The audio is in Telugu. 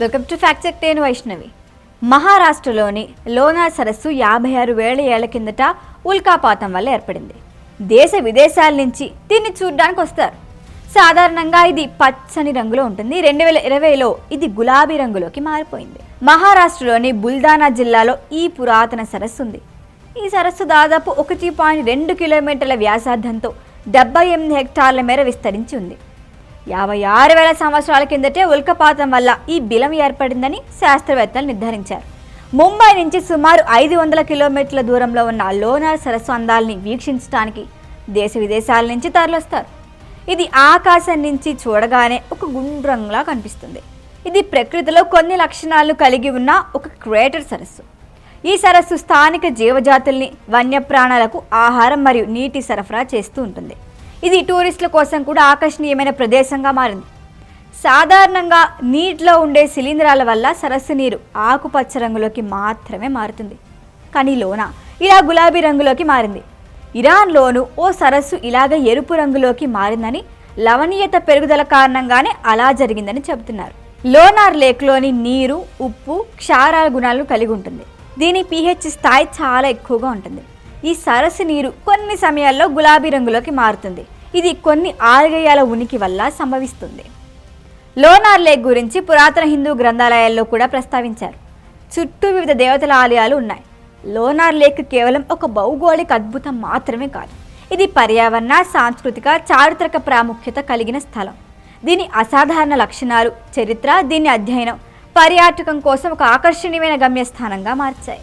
వెల్కమ్ టు ఫ్యాక్ట్ చెక్ నేను వైష్ణవి మహారాష్ట్రలోని లోనార్ సరస్సు యాభై ఆరు వేల ఏళ్ళ కిందట ఉల్కాపాతం వల్ల ఏర్పడింది. దేశ విదేశాల నుంచి దీన్ని చూడడానికి వస్తారు. సాధారణంగా ఇది పచ్చని రంగులో ఉంటుంది. రెండు వేల ఇరవైలో ఇది గులాబీ రంగులోకి మారిపోయింది. మహారాష్ట్రలోని బుల్దానా జిల్లాలో ఈ పురాతన సరస్సు ఉంది. ఈ సరస్సు దాదాపు ఒకటి పాయింట్ రెండు కిలోమీటర్ల వ్యాసార్థంతో డెబ్బై ఎనిమిది హెక్టార్ల మేర విస్తరించి ఉంది. యాభై ఆరు వేల సంవత్సరాల కిందటే ఉల్కపాతం వల్ల ఈ బిలం ఏర్పడిందని శాస్త్రవేత్తలు నిర్ధారించారు. ముంబై నుంచి సుమారు ఐదు వందల కిలోమీటర్ల దూరంలో ఉన్న లోనార్ సరస్సు అందాలని వీక్షించడానికి దేశ విదేశాల నుంచి తరలిస్తారు. ఇది ఆకాశం నుంచి చూడగానే ఒక గుండ్రంలా కనిపిస్తుంది. ఇది ప్రకృతిలో కొన్ని లక్షణాలను కలిగి ఉన్న ఒక క్రేటర్ సరస్సు. ఈ సరస్సు స్థానిక జీవజాతుల్ని వన్యప్రాణాలకు ఆహారం మరియు నీటి సరఫరా చేస్తూ ఉంటుంది. ఇది టూరిస్టుల కోసం కూడా ఆకర్షణీయమైన ప్రదేశంగా మారింది. సాధారణంగా నీటిలో ఉండే శిలీంధ్రాల వల్ల సరస్సు నీరు ఆకుపచ్చ రంగులోకి మాత్రమే మారుతుంది. కానీ లోన ఇలా గులాబీ రంగులోకి మారింది. ఇరాన్లోను ఓ సరస్సు ఇలాగ ఎరుపు రంగులోకి మారిందని లవణీయత పెరుగుదల కారణంగానే అలా జరిగిందని చెబుతున్నారు. లోనార్ లేక్లోని నీరు ఉప్పు క్షారాల గుణాలను కలిగి ఉంటుంది. దీని పీహెచ్ స్థాయి చాలా ఎక్కువగా ఉంటుంది. ఈ సరస్సు నీరు కొన్ని సమయాల్లో గులాబీ రంగులోకి మారుతుంది. ఇది కొన్ని ఆల్గేయాల ఉనికి వల్ల సంభవిస్తుంది. లోనార్ లేక్ గురించి పురాతన హిందూ గ్రంథాలయాల్లో కూడా ప్రస్తావించారు. చుట్టూ వివిధ దేవతల ఆలయాలు ఉన్నాయి. లోనార్ లేక్ కేవలం ఒక భౌగోళిక అద్భుతం మాత్రమే కాదు. ఇది పర్యావరణ సాంస్కృతిక చారిత్రక ప్రాముఖ్యత కలిగిన స్థలం. దీని అసాధారణ లక్షణాలు చరిత్ర దీని అధ్యయనం పర్యాటకం కోసం ఒక ఆకర్షణీయమైన గమ్యస్థానంగా మార్చాయి.